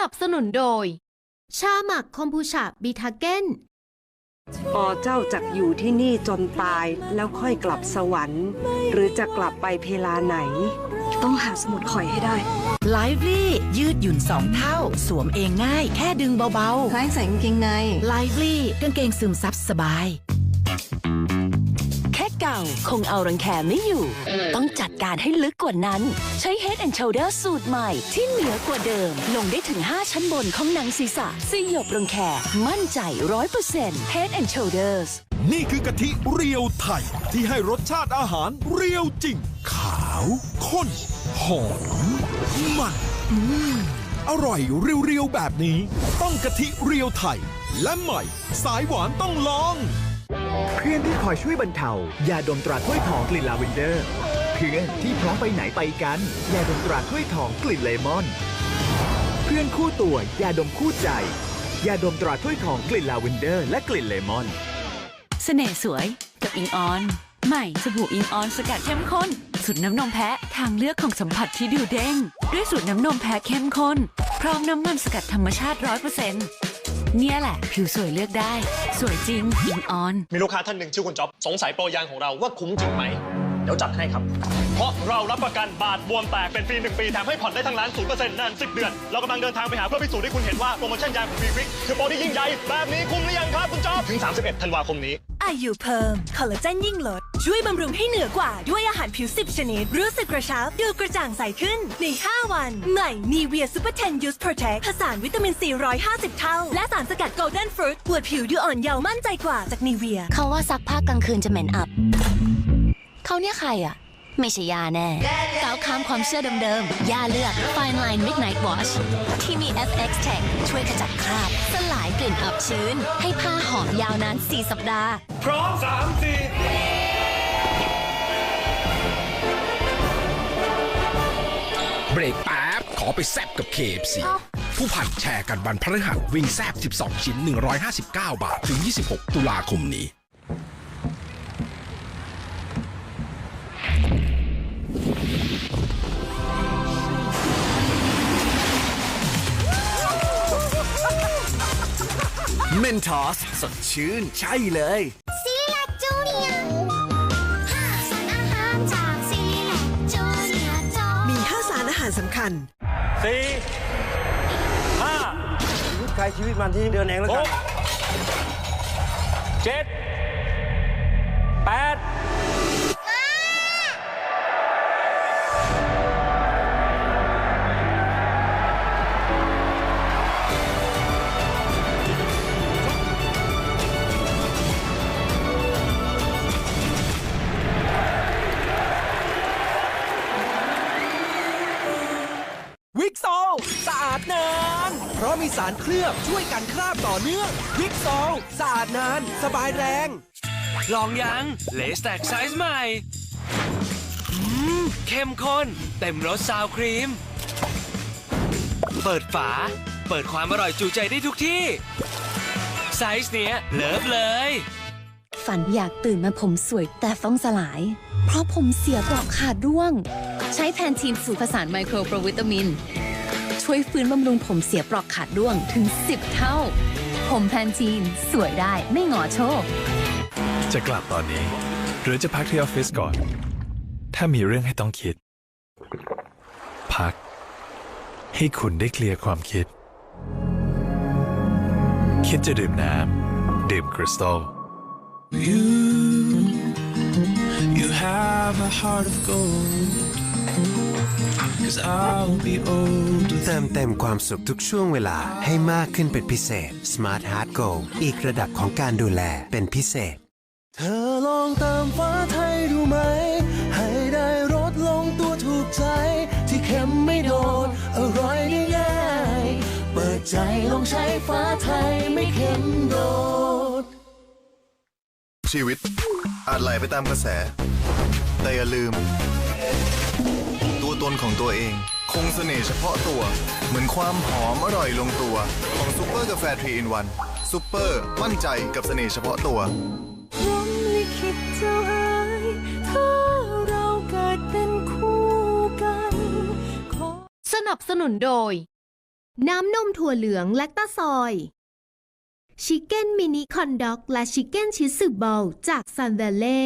นับสนุนโดย ชาหมักคอมพูชาบีทาเกนพอเจ้าจักอยู่ที่นี่จนตายแล้วค่อยกลับสวรรค์ หรือจะกลับไปเพลาไหน ต้องหาสมุดข่อยให้ได้ ไลฟ์ลี่ยืดหยุ่นสองเท่า สวมเองง่าย แค่ดึงเบาคล้ายใส่กางเกงในๆไลฟ์ลี่กางเกงซึมซับสบายแค่ เก่าคงเอารังแคไม่อยู่ ต้องจัดการให้ลึกกว่านั้น ใช้ Head and Shoulder สูตรใหม่ ที่เหนือกว่าเดิม ลงได้ถึง 5 ชั้นบนของหนังศีรษะสยบรังแคมั่นใจ 100% Head and Shoulders นี่คือกะทิเรียวไทย ที่ให้รสชาติอาหารเรียวจริง ขาวข้น หอม มันอืมอร่อยเรียวๆแบบนี้ ต้องกะทิเรียวไทย และใหม่ สายหวานต้องลอง เพื่อนที่คอยช่วยบรรเทายาดมตราถ้วยทองกลิ่นลาเวนเดอร์เพื่อนที่พร้อมไปไหนไปกันยาดมตราถ้วยทองกลิ่นเลมอน เพื่อนคู่ตัวยาดมคู่ใจยาดมตราถ้วยทองกลิ่นลาเวนเดอร์ และกลิ่นเลมอน เสน่ห์สวยกับอิงออน ใหม่สบู่อิงออนสกัดเข้มข้นสูตรน้ำนมแพะทางเลือกของสัมผัสที่ดูเด้ง ด้วยสูตรน้ำนมแพะเข้มข้นพร้อมน้ำมันสกัดธรรมชาติ100%เปอร์เซ็นี่ ยแหละ ผิวสวยเลือกได้ สวยจริงอิงออน มีลูกค้าท่านหนึ่งชื่อคุณจ๊อบสงสัยโปรยางของเราว่าคุ้มจริงไหม เดี๋ยวจัดให้ครับ เพราะเรารับประกันบาดบวมแตกเป็นฟรีหนึ่งปีแถมให้ผ่อนได้ทั้งร้านศูนย์เปอร์เซ็นต์นานสิบเดือน เรากำลังเดินทางไปหาเพื่อพิสูจน์ให้คุณเห็นว่าโปรโมชั่นยางของวีวิกคือโปรที่ยิ่งใหญ่แบบนี้คุ้มหรือยังครับคุณจ๊อบถึง 31 ธันวาคมนี้อายุเพิ่มคอลลาเจนยิ่งลด ช่วยบำรุงให้เหนือกว่าด้วยอาหารผิว 10 ชนิด รู้สึกกระชับ ดูกระจ่างใสขึ้นใน 5 วัน ใหม่ นีเวียซูเปอร์เทนยูสโปรเทคผสานวิตามินซี150 เท่า และสารสกัดโกลเด้นฟรุตปวดผิวดูอ่อนเยาว์มั่นใจกว่าจากนีเวียเขาว่าซักผ้ากลางคืนจะเหม็นอับ เขาเนี่ยใครอะ ไม่ใช่ยาแน่ก้าวข้ามความเชื่อเดิมๆยาเลือก Fine Line Midnight Wash ที่มี FX Tech ช่วยขจัดคราบ สลายกลิ่นอับชื้น ให้ผ้าหอมยาวนาน 4 สัปดาห์ พร้อม3 เบรกแป๊บ ขอไปแซบกับ KFC ผู้พันแชร์กันวันพฤหัสวิ่งแซบ 12 ชิ้น 159 บาท ถึง 26 ตุลาคมนี้ เมนทอส สดชื่น ใช่เลยารอาหารสำคัญ สี่ห้าใครชีวิตมันที่เดินเองแล้วหกัน กเจ็ด โซลสะอาดนาน เพราะมีสารเคลือบช่วยกันคราบต่อเนื่องวิกโซลสะอาดนาน สบายแรง ลองยังเลสแตกไซส์ใหม่อืมเข้มข้น เต็มรสซาวครีม เปิดฝา เปิดความอร่อยจูใจได้ทุกที่ ไซส์เนี้ยเลิฟเลย ฝันอยากตื่นมาผมสวยแต่ฟ้องสลาย เพราะผมเสียปลอกขาดร่วง ใช้แพนทีนสูตรผสานไมโครโปรวิตามิน ช่วยฟื้นบำรุงผมเสียปลอกขาดร่วงถึง 10 เท่า ผมแพนทีน สวยได้ไม่หงอโชค จะกลับตอนนี้ หรือจะพักที่ออฟฟิศก่อน ถ้ามีเรื่องให้ต้องคิด พัก ให้คุณได้เคลียร์ความคิด คิดจะดื่มน้ำดื่มคริสตัล You You have a heart of gold เติมเต็มความสุขทุกช่วงเวลาให้มากขึ้นเป็นพิเศษ Smart Heart Go อีกระดับของการดูแลเป็นพิเศษ เธอลองเติมฟ้าไทยดูไหม ให้ได้รสลงตัวถูกใจ ที่เค็มไม่โดดอร่อยได้ง่าย เปิดใจลองใช้ฟ้าไทยไม่เค็มโดด ชีวิตอาจไหลไปตามกระแส แต่อย่าลืม ตนของตัวเอง คงเสน่ห์เฉพาะตัว เหมือนความหอมอร่อยลงตัว ของซูเปอร์กาแฟทรีอินวันซูเปอร์มั่นใจกับเสน่ห์เฉพาะตัวสนับสนุนโดย น้ำนมถั่วเหลืองแลคตาซอยชิคเก้นมินิคอนด็อกและชิคเก้นชิสึบอลจากซันเดเล่